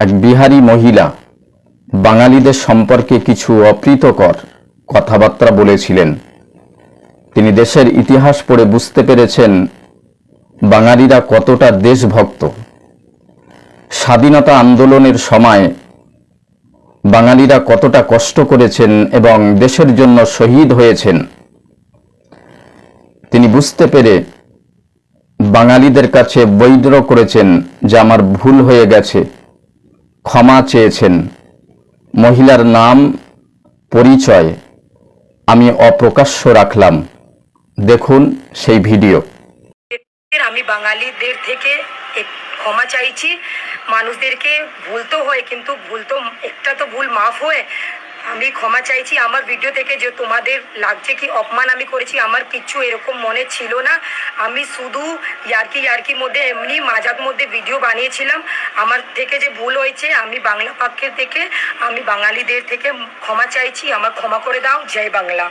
এক বিহারী মহিলা বাঙালিদের সম্পর্কে কিছু অপ্রীতকর কথাবার্তা বলেছিলেন। তিনি দেশের ইতিহাস পড়ে বুঝতে পেরেছেন বাঙালিরা কতটা দেশভক্ত। স্বাধীনতা আন্দোলনের সময় বাঙালিরা কতটা কষ্ট করেছেন এবং দেশের জন্য শহীদ হয়েছেন। তিনি বুঝতে পেরে বাঙালিদের কাছে বৈদ্র করেছেন যে আমার ভুল হয়ে গেছে। ক্ষমা চেয়েছেন। মহিলার নাম পরিচয় আমি অপ্রকাশ্য রাখলাম। দেখুন সেই ভিডিও। আমি বাঙালিদের থেকে ক্ষমা চাইছি। মানুষদেরকে ভুল তো হয়, কিন্তু ভুল তো, একটা তো ভুল মাফ হয়। আমি ক্ষমা চাইছি। আমার ভিডিও থেকে যে তোমাদের লাগছে কি অপমান আমি করেছি, আমার কিচ্ছু এরকম মনে ছিল না। আমি শুধু ইয়ারকি ইয়ার্কির মধ্যে, এমনি মাজাক মধ্যে ভিডিও বানিয়েছিলাম। আমার থেকে যে ভুল হয়েছে, আমি বাংলা পাক্ষের থেকে, আমি বাঙালিদের থেকে ক্ষমা চাইছি। আমার ক্ষমা করে দাও। জয় বাংলা।